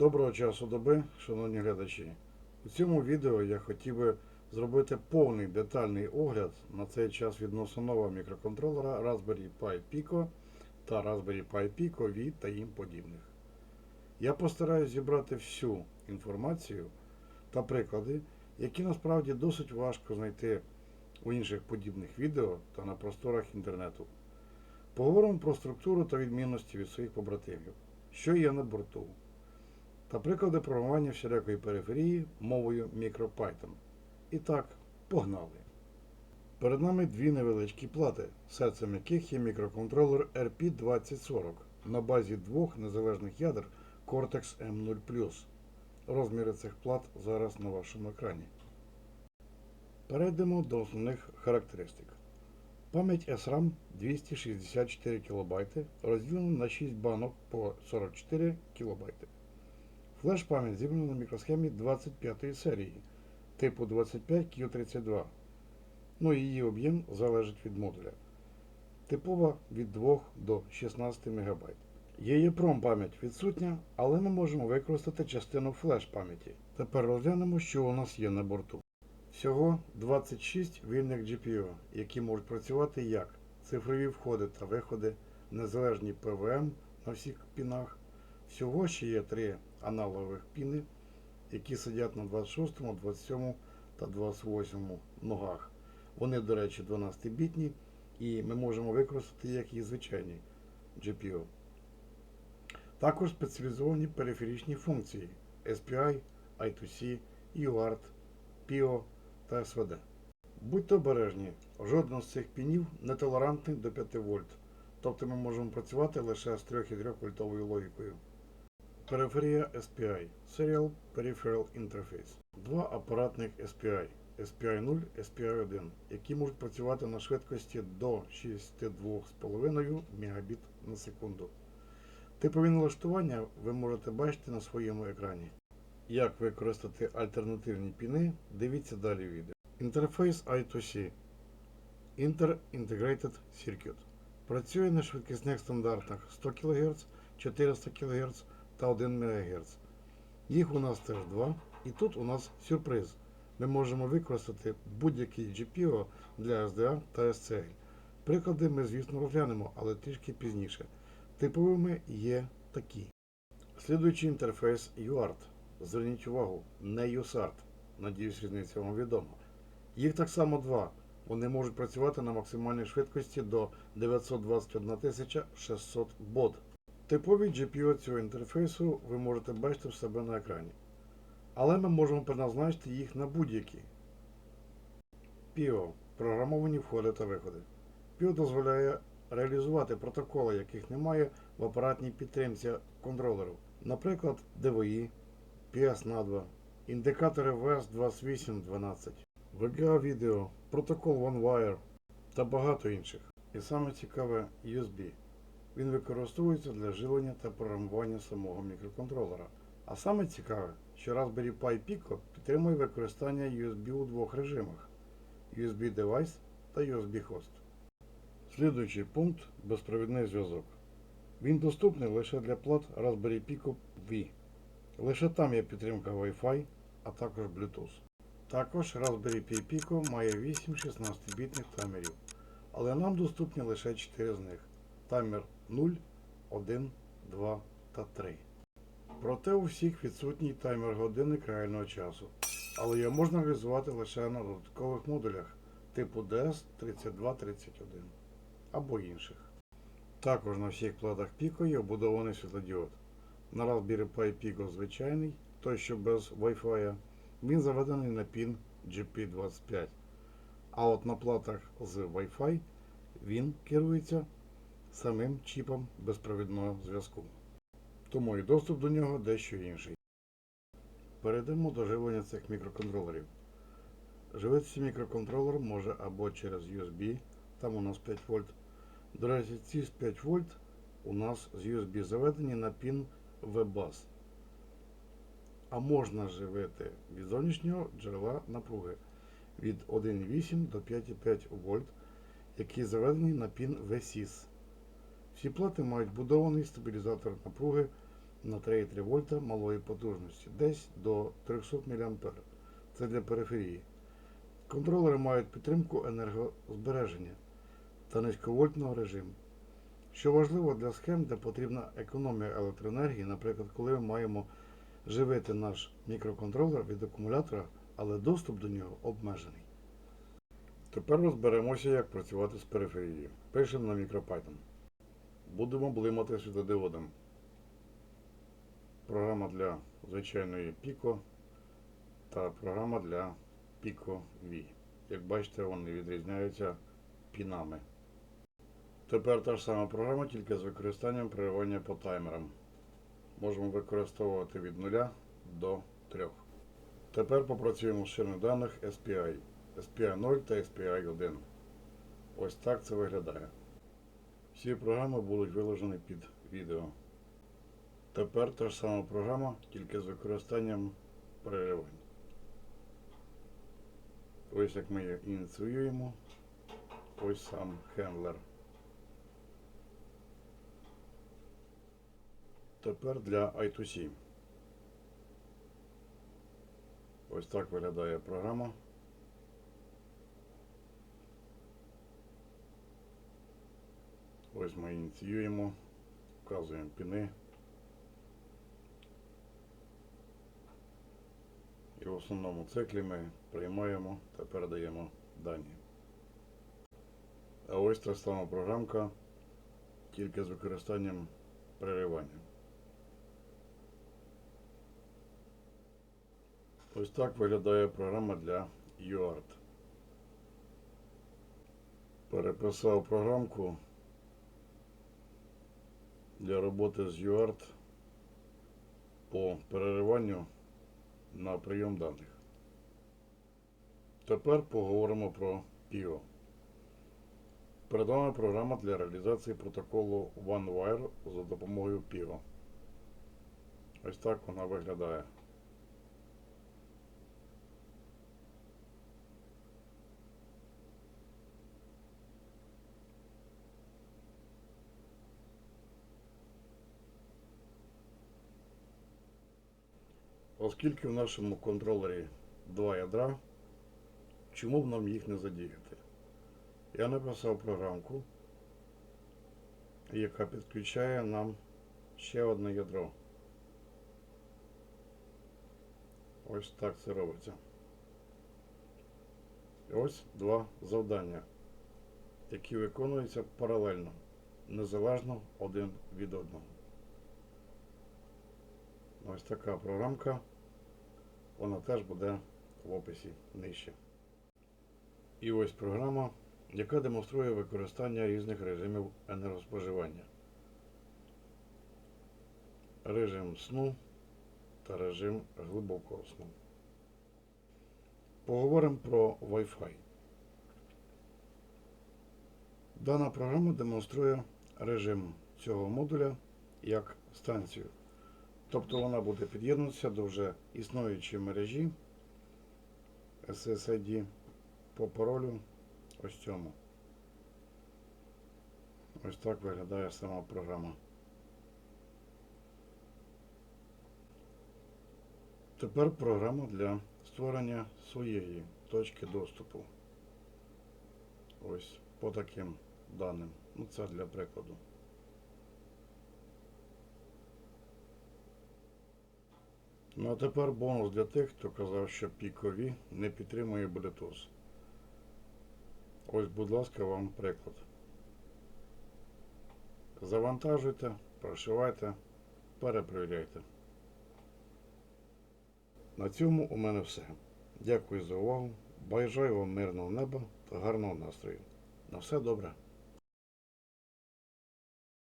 Доброго часу доби, шановні глядачі. У цьому відео я хотів би зробити повний детальний огляд на цей час відносно нового мікроконтролера Raspberry Pi Pico та Raspberry Pi Pico V та їм подібних. Я постараюсь зібрати всю інформацію та приклади, які насправді досить важко знайти у інших подібних відео та на просторах інтернету. Поговоримо про структуру та відмінності від своїх побратимів, що є на борту, та приклади програмування всілякої периферії мовою MicroPython. І так, погнали! Перед нами дві невеличкі плати, серцем яких є мікроконтролер RP2040 на базі двох незалежних ядер Cortex M0. Розміри цих плат зараз на вашому екрані. Перейдемо до основних характеристик. Пам'ять SRAM 264 кБ розділена на 6 банок по 44 кБ. Флеш-пам'ять зібрана на мікросхемі 25 серії типу 25Q32. Ну і її об'єм залежить від модуля. Типова від 2 до 16 МБ. EEPROM пам'ять відсутня, але ми можемо використати частину флеш-пам'яті. Тепер розглянемо, що у нас є на борту. Всього 26 вільних GPU, які можуть працювати як цифрові входи та виходи, незалежні PWM на всіх пінах. Всього ще є три аналогових піни, які сидять на 26, 27 та 28 ногах. Вони, до речі, 12-бітні, і ми можемо використати як і звичайні GPU. Також спеціалізовані периферичні функції SPI, I2C, UART, PIO та SVD. Будьте обережні, жоден з цих пінів не толерантний до 5 вольт, тобто ми можемо працювати лише з 3,3 вольтовою логікою. Периферія SPI Serial Peripheral Interface. Два апаратних SPI SPI 0, SPI 1, які можуть працювати на швидкості до 62,5 Мбіт на секунду. Типові налаштування ви можете бачити на своєму екрані. Як використати альтернативні піни, дивіться далі відео. Інтерфейс I2C Inter Integrated Circuit працює на швидкісних стандартах 100 кГц, 400 кГц та 1 МГц. Їх у нас теж два. І тут у нас сюрприз. Ми можемо використати будь-який GPIO для SDA та SCL. Приклади ми, звісно, розглянемо, але трішки пізніше. Типовими є такі. Слідуючий інтерфейс UART. Зверніть увагу, не USART. Надіюсь, різниця вам відома. Їх так само два. Вони можуть працювати на максимальній швидкості до 921 600 бод. Типові GPU цього інтерфейсу ви можете бачити в себе на екрані. Але ми можемо призначити їх на будь-які. PIO програмовані входи та виходи. PIO дозволяє реалізувати протоколи, яких немає в апаратній підтримці контролеру. Наприклад, DVI, PS-NADVA, індикатори VS2812, VGA Video, протокол OneWire та багато інших. І саме цікаве USB. Він використовується для живлення та програмування самого мікроконтролера. А саме цікаве, що Raspberry Pi Pico підтримує використання USB у двох режимах USB Device та USB Host. Слідуючий пункт безпровідний зв'язок. Він доступний лише для плат Raspberry Pico V. Лише там є підтримка Wi-Fi, а також Bluetooth. Також Raspberry Pi Pico має 8 16-бітних таймерів, але нам доступні лише 4 з них. Таймер 0, 1, 2 та 3. Проте у всіх відсутній таймер годинник реального часу, але його можна реалізувати лише на додаткових модулях типу DS3231 або інших. Також на всіх платах Pico є обудований світлодіод. На Raspberry Pi Pico звичайний, той що без Wi-Fi, він заведений на пін GP25. А от на платах з Wi-Fi він керується самим чіпом безпровідного зв'язку. Тому і доступ до нього дещо інший. Перейдемо до живлення цих мікроконтролерів. Живитися мікроконтролер може або через USB, там у нас 5 вольт. До речі, ці 5 вольт у нас з USB заведені на пін VBUS. А можна живити від зовнішнього джерела напруги від 1,8 до 5,5 вольт, які заведені на пін VSIS. Всі плати мають будований стабілізатор напруги на 3,3 вольта малої потужності, десь до 300 мА. Це для периферії. Контролери мають підтримку енергозбереження та низьковольтного режиму. Що важливо для схем, де потрібна економія електроенергії, наприклад, коли ми маємо живити наш мікроконтролер від акумулятора, але доступ до нього обмежений. Тепер розберемося, як працювати з периферією. Пишемо на MicroPython. Будемо блимати світодіодом. Програма для звичайної Pico та програма для Pico V. Як бачите, вони відрізняються пінами. Тепер та ж сама програма, тільки з використанням переривання по таймерам. Можемо використовувати від 0 до 3. Тепер попрацюємо з шиною даних SPI. SPI 0 та SPI 1. Ось так це виглядає. Всі програми будуть виложені під відео. Тепер та ж сама програма, тільки з використанням переривань. Ось як ми її ініціюємо. Ось сам хендлер. Тепер для I2C. Ось так виглядає програма. Ось ми ініціюємо, вказуємо піни. І в основному циклі ми приймаємо та передаємо дані. А ось та сама програмка, тільки з використанням переривання. Ось так виглядає програма для UART. Переписав програмку для роботи з UART по перериванню на прийом даних. Тепер поговоримо про PIO. Перед вами програма для реалізації протоколу OneWire за допомогою PIO. Ось так вона виглядає. Оскільки в нашому контролері два ядра, чому б нам їх не задіяти? Я написав програмку, яка підключає нам ще одне ядро. Ось так це робиться. Ось два завдання, які виконуються паралельно, незалежно один від одного. Ось така програмка. Вона теж буде в описі нижче. І ось програма, яка демонструє використання різних режимів енергоспоживання. Режим сну та режим глибокого сну. Поговоримо про Wi-Fi. Дана програма демонструє режим цього модуля як станцію. Тобто вона буде під'єднуватися до вже існуючої мережі SSID по паролю ось цьому. Ось так виглядає сама програма. Тепер програма для створення своєї точки доступу. Ось по таким даним. Ну це для прикладу. Ну а тепер бонус для тих, хто казав, що пікові не підтримує Bluetooth. Ось, будь ласка, вам приклад. Завантажуйте, прошивайте, перепровіряйте. На цьому у мене все. Дякую за увагу. Бажаю вам мирного неба та гарного настрою. На все добре.